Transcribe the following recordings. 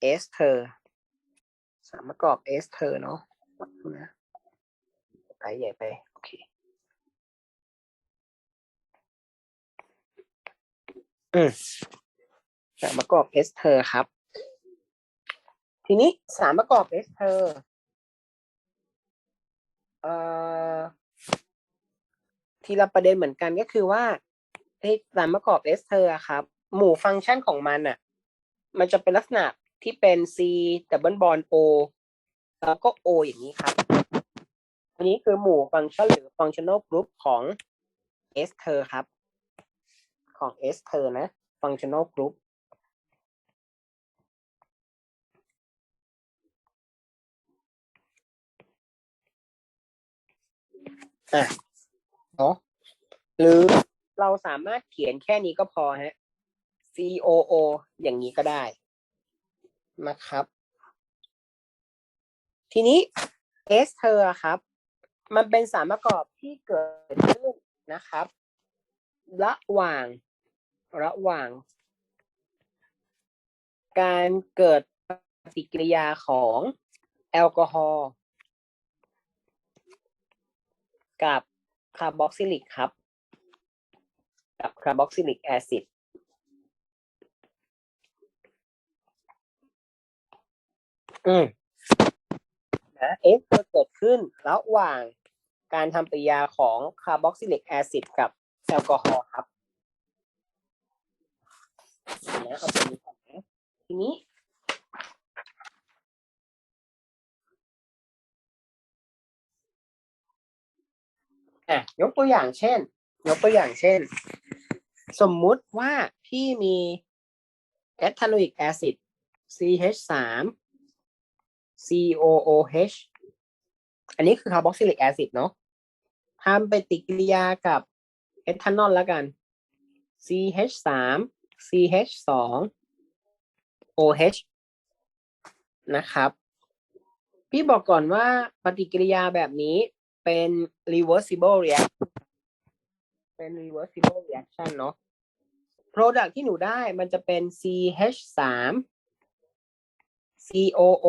เอสเทอร์สารประกอบเอสเทอร์เนาะนะไปใหญ่ไป โอเคอืมสารประกอบเอสเทอร์ครับ ทีนี้สารประกอบเอสเทอร์เอ่อทีละประเด็นเหมือนกันก็คือว่าไอ้สารประกอบเอสเทอร์ครับ หมู่ฟังก์ชันของมันอะ มันจะเป็นลักษณะ ที่เป็น C double bond O แล้วก็ O อย่างนี้ครับ อันนี้คือหมู่ฟังก์ชันหรือ functional group ของเอสเทอร์ครับ ของเอสเทอร์นะ functional group อะเนาะหรือเราสามารถเขียนแค่นี้ก็พอฮะ C O O อย่างนี้ก็ได้ นะครับ ทีนี้เอสเทอร์ครับ มันเป็นสารประกอบที่เกิดขึ้นนะครับ ระหว่าง ระหว่าง การเกิดปฏิกิริยาของแอลกอฮอล์กับคาร์บอกซิลิกครับ กับคาร์บอกซิลิกแอซิด อืมนะเอฟเกิดขึ้นระหว่างการทำปฏิกิริยาของคาร์บอกซิลิกแอซิดกับแอลกอฮอล์ครับนะเอาตัวนี้ก่อนนะทีนี้อะยกตัวอย่างเช่น ยกตัวอย่างเช่น สมมุติว่าพี่มีเอทาโนอิกแอซิด CH3 COOH อันนี้คือคาร์บอกซิลิกแอซิดเนาะทำปฏิกิริยากับเอทานอลแล้วกัน CH3 CH2 OH นะครับ พี่บอกก่อนว่าปฏิกิริยาแบบนี้เป็น reversible reaction เป็น reversible reaction เนาะ product ที่หนูได้มันจะเป็น CH3 COO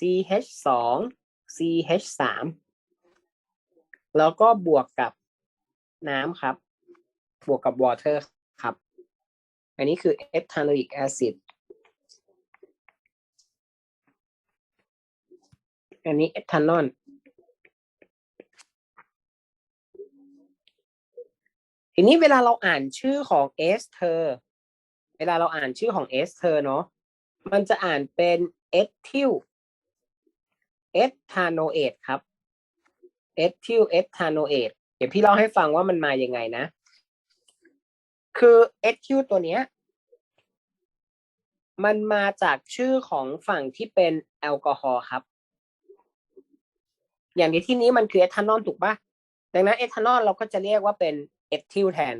CH2 CH3 แล้วก็บวกกับน้ำครับ บวกกับ water ครับ อันนี้คือ ethanoic acid อันนี้เอทานอลทีนี้เวลาเราอ่านชื่อของเอสเทอร์เวลาเราอ่านชื่อของเอสเทอร์เนาะมันจะอ่านเป็นเอทิล เอทานโอเอทครับเอทิลเอทานโอเอทเดี๋ยวพี่เล่าให้ฟังว่ามันมายังไงนะ คือเอทิลตัวเนี้ย มันมาจากชื่อของฝั่งที่เป็นแอลกอฮอล์ครับ อย่างในที่นี้มันคือเอทานอลถูกปะดังนั้นเอทานอลเราก็จะเรียกว่าเป็นเอทิลแทน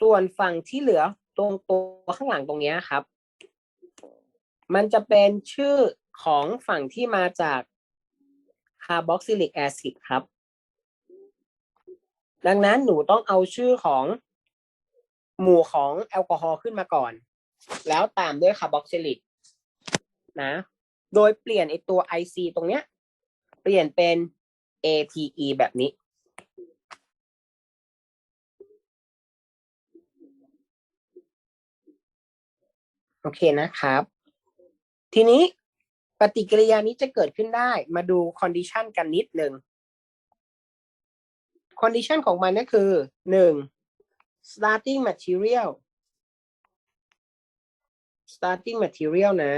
ส่วนฝั่งที่เหลือตรงตัวข้างหลังตรงนี้ครับ มันจะเป็นชื่อ ของฝั่งที่มาจากคาร์บอกซิลิกแอซิดครับ ดังนั้นหนูต้องเอาชื่อของหมู่ของแอลกอฮอล์ขึ้นมาก่อน แล้วตามด้วยคาร์บอกซิลิกนะ โดยเปลี่ยนไอตัว IC ตรงเนี้ย เปลี่ยนเป็น ATE แบบนี้ โอเคนะครับ ทีนี้ ปฏิกิริยานี้จะเกิดขึ้นได้ มาดูคอนดิชันกันนิดหนึ่งคอนดิชันของมันก็คือหนึ่ง starting material starting material นะ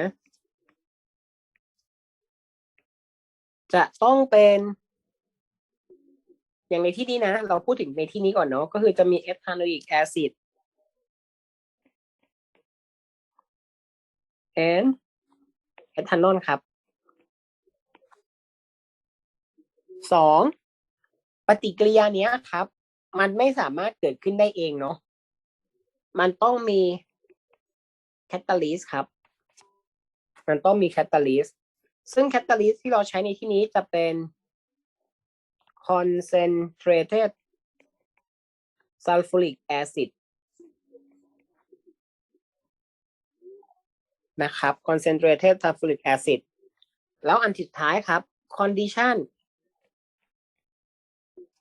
จะต้องเป็นอย่างในที่นี้นะ เราพูดถึงในที่นี้ก่อนเนาะก็คือจะมีเอทานโอิกแอซิด and เอทานอลครับสองปฏิกิริยาเนี้ยครับ มันไม่สามารถเกิดขึ้นได้เองเนาะมันต้องมีแคตตาลิสครับ มันต้องมีแคตตาลิสซึ่งแคตตาลิสที่เราใช้ในที่นี้จะเป็น concentrated sulfuric acid นะครับ concentrated sulfuric acid แล้วอันสุดท้ายครับ condition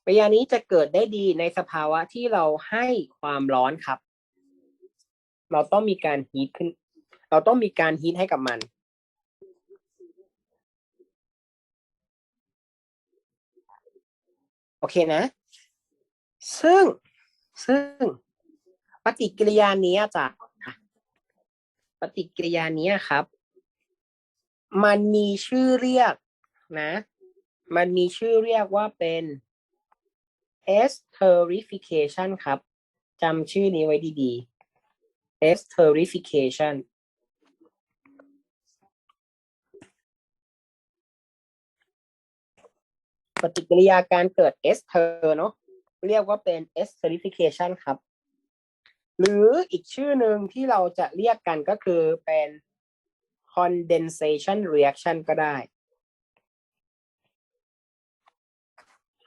ปริยานี้จะเกิดได้ดีในสภาวะที่เราให้ความร้อนครับ เราต้องมีการฮีทขึ้น เราต้องมีการฮีทให้กับมัน โอเคนะ ซึ่งซึ่งปฏิกิริยานี้จะ ปฏิกิริยานี้ครับ มันมีชื่อเรียกนะ มันมีชื่อเรียกว่าเป็น esterification ครับจำชื่อนี้ไว้ดีๆ esterification ปฏิกิริยาการเกิด ester เนาะเรียกว่าเป็น esterification ครับ หรืออีกชื่อหนึ่งที่เราจะเรียกกันก็คือเป็น condensation reaction ก็ได้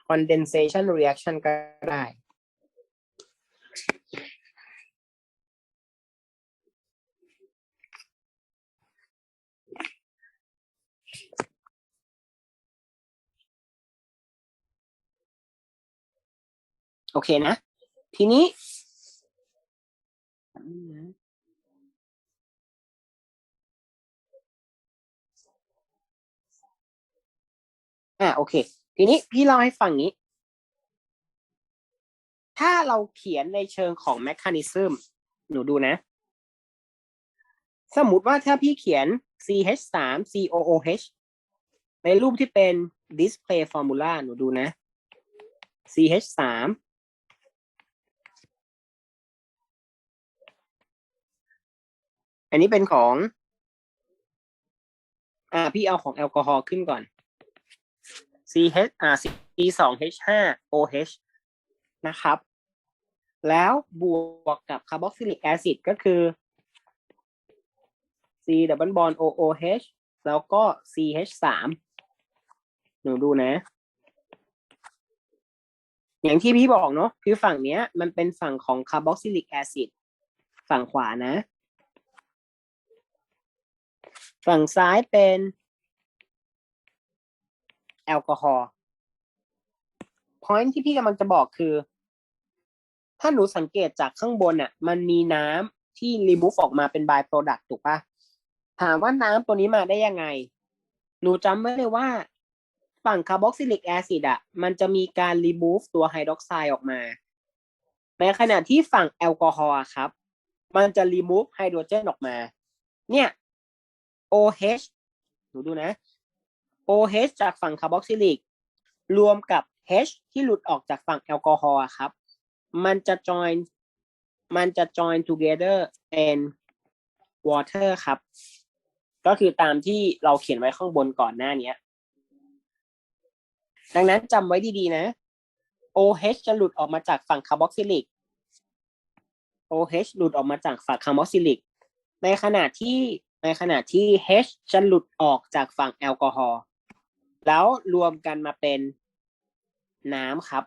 condensation reaction ก็ได้ โอเคนะ ทีนี้ นี่นะอ่าโอเค ทีนี้พี่เล่าให้ฟังนี้ ถ้าเราเขียนในเชิงของแมคานิซึมหนูดูนะ สมมติว่าถ้าพี่เขียน CH3 COOH ในรูปที่เป็น display formula หนูดูนะ CH3 อันนี้เป็นของ อ่า พี่เอาของแอลกอฮอล์ขึ้นก่อน CH อ่า C2H5OH นะครับ แล้วบวกกับคาร์บอกซิลิกแอซิดก็คือ C ดับเบิลบอล OOH แล้วก็ CH3 หนูดูนะ อย่างที่พี่บอกเนาะคือฝั่งเนี้ย มันเป็นฝั่งของคาร์บอกซิลิกแอซิดฝั่งขวานะ ฝั่งซ้ายเป็นแอลกอฮอล์ point ที่พี่กำลังจะบอกคือ ถ้าหนูสังเกตจากข้างบนอะ มันมีน้ำที่ remove ออกมาเป็น by product ถูกปะถามว่าน้ำตัวนี้มาได้ยังไง หนูจำไว้เลยว่า ฝั่งคาร์บอกซิลิกแอซิดอะ มันจะมีการ remove ตัวไฮดรอกไซด์ออกมาในขณะที่ฝั่งแอลกอฮอล์ครับ มันจะ remove ไฮโดรเจนออกมา เนี่ย OH หนูดูนะ OH จากฝั่งคาร์บอกซิลิก รวมกับ H ที่หลุดออกจากฝั่งแอลกอฮอล์ครับ มันจะ join มันจะ join together in water ครับ ก็คือตามที่เราเขียนไว้ข้างบนก่อนหน้านี้ ดังนั้นจำไว้ดีๆนะ OH จะหลุดออกมาจากฝั่งคาร์บอกซิลิก OH หลุดออกมาจากฝั่งคาร์บอกซิลิก ในขณะที่ ในขณะที่ H จะหลุดออกจากฝั่งแอลกอฮอล์แล้วรวมกันมาเป็นน้ำครับ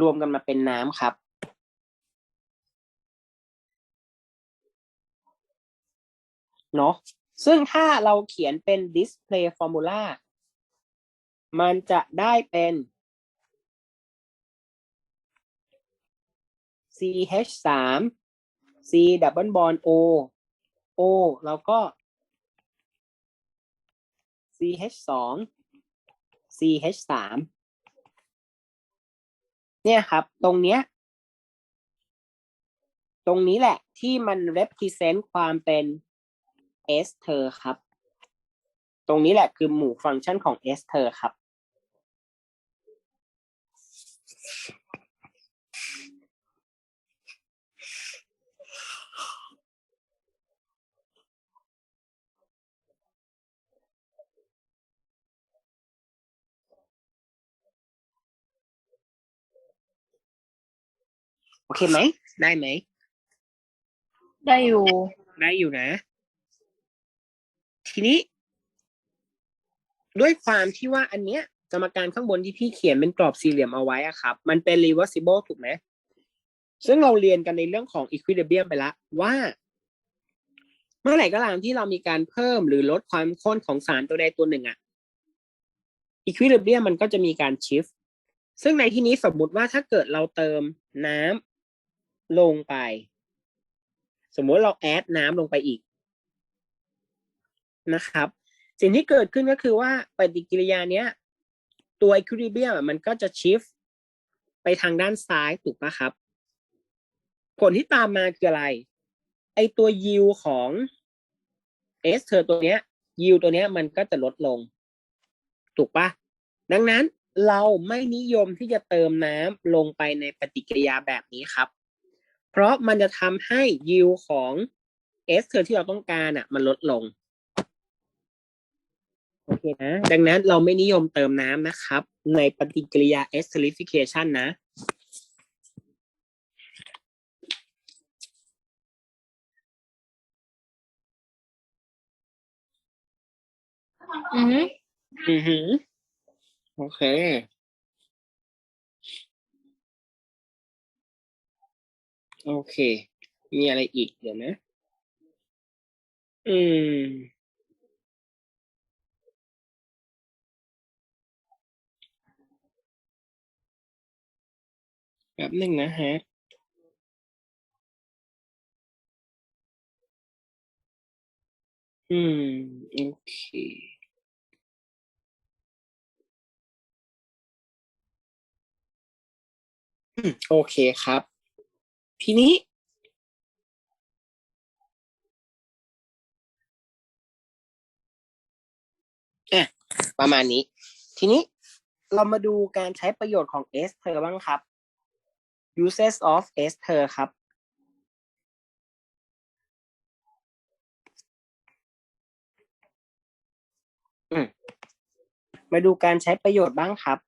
รวมกันมาเป็นน้ำครับเนาะซึ่งถ้าเราเขียนเป็น display formula มันจะได้เป็น CH 3 C double bond O O แล้วก็ CH 2 CH 3เนี่ยครับตรงเนี้ยตรงนี้แหละที่มัน represent ความเป็นเอสเธอครับ ตรงนี้แหละคือหมู่ฟังก์ชันของเอสเธอครับ โอเคไหม ได้ไหม ได้อยู่ ได้อยู่นะ ทีนี้ ด้วยความที่ว่าอันเนี้ยกรรมการข้างบนที่พี่เขียนเป็นกรอบสี่เหลี่ยมเอาไว้อะครับ มันเป็น reversible ถูกไหมซึ่งเราเรียนกันในเรื่องของ equilibrium ไปแล้วว่า เมื่อไหร่ก็ตามที่เรามีการเพิ่มหรือลดความข้นของสารตัวใดตัวหนึ่งอะอีควิลิเบียมันก็จะมีการชิฟซึ่งในที่นี้สมมุติว่าถ้าเกิดเราเติมน้ำ ลงไป สมมุติเราแอดน้ำลงไปอีกนะครับ สิ่งที่เกิดขึ้นก็คือว่าปฏิกิริยาเนี้ย ตัวอีควิลิเบียมันก็จะชิฟไปทางด้านซ้ายถูกปะครับ ผลที่ตามมาคืออะไร ไอตัวยิวของเอสเธอตัวเนี้ยยิวตัวเนี้ยมันก็จะลดลง ถูกปะดังนั้นเราไม่นิยมที่จะเติมน้ำลงไปในปฏิกิริยาแบบนี้ครับ เพราะมันจะทำให้ยิวของเอสเธอที่เราต้องการอะ มันลดลง โอเคนะ ดังนั้นเราไม่นิยมเติมน้ำนะครับ ในปฏิกิริยา esterification นะอือหืออือหือโอเค โอเค มีอะไรอีกเดี๋ยวนะ อืม แบบหนึ่งนะฮะอืม โอเคอืมโอเคครับ ทีนี้อะประมาณนี้ ทีนี้เรามาดูการใช้ประโยชน์ของ ester บ้างครับ uses of ester ครับ มาดูการใช้ประโยชน์บ้างครับ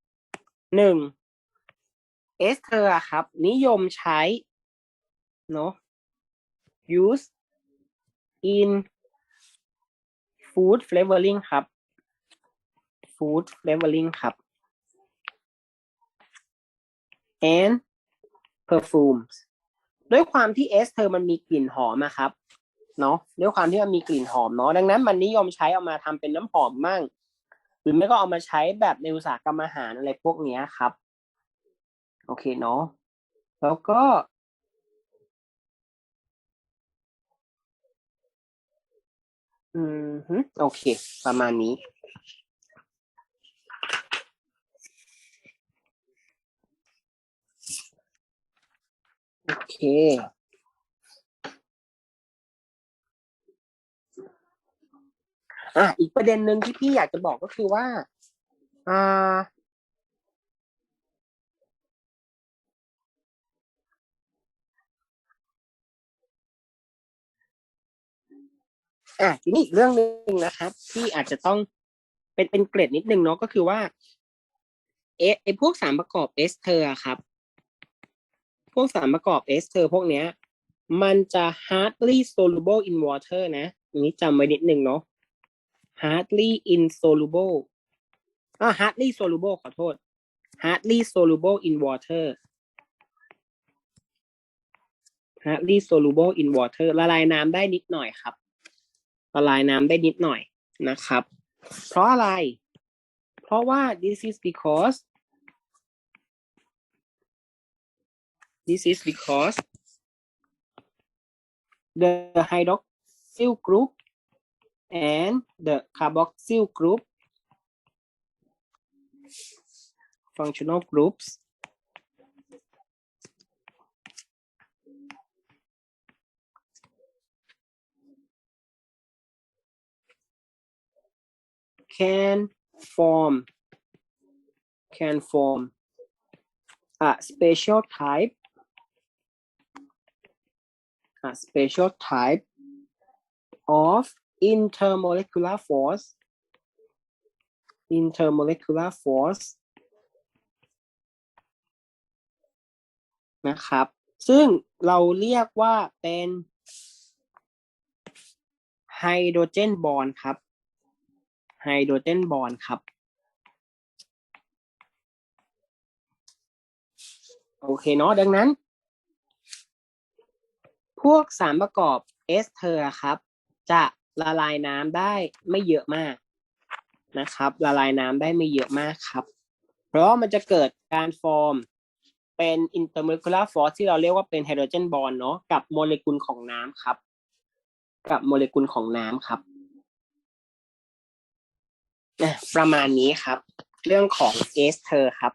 หนึ่งเอสเธอร์ครับ นิยมใช้ เนาะ use in food flavoring ครับ food flavoring ครับ and perfumes ด้วยความที่เอสเธอร์มันมีกลิ่นหอมอะครับ เนาะด้วยความที่มันมีกลิ่นหอมเนาะดังนั้นมันนิยมใช้เอามาทำเป็นน้ำหอมมั่ง หรือไม่ก็เอามาใช้แบบในอุตสาหกรรมอาหารอะไรพวกเนี้ยครับ โอเคเนาะแล้วก็ อืมฮึโอเค ประมาณนี้ โอเคอะอีกประเด็นหนึ่งที่พี่อยากจะบอกก็คือว่าอ่า อะทีนี้อีกเรื่องหนึ่งนะครับ ที่อาจจะต้องเป็นเป็นเกรดนิดนึงเนาะก็คือว่าเอไอพวกสารประกอบเอสเทอร์ครับ พวกสารประกอบเอสเทอร์พวกเนี้ย มันจะ hardly soluble in water นะอันนี้จำไว้นิดนึงเนาะ hardly insoluble อ่า hardly soluble ขอโทษ hardly soluble in water hardly soluble in water ละลายน้ำได้นิดหน่อยครับ ละลายน้ำได้นิดหน่อยนะครับ เพราะอะไร เพราะว่า this is because this is because the hydroxyl group and the carboxyl group functional groups can form can form a special type a special type of intermolecular force intermolecular force นะครับ ซึ่งเราเรียกว่าเป็นไฮโดรเจนบอนด์ครับ ไฮโดรเจนบอนครับ โอเคเนาะดังนั้น พวกสารประกอบเอสเทอร์ครับ จะละลายน้ำได้ไม่เยอะมากนะครับ ละลายน้ำได้ไม่เยอะมากครับ เพราะมันจะเกิดการฟอร์มเป็น intermolecular force ที่เราเรียกว่าเป็น hydrogen bond เนาะกับโมเลกุลของน้ำครับ กับโมเลกุลของน้ำครับ อะประมาณนี้ครับ เรื่องของเอสเธอครับ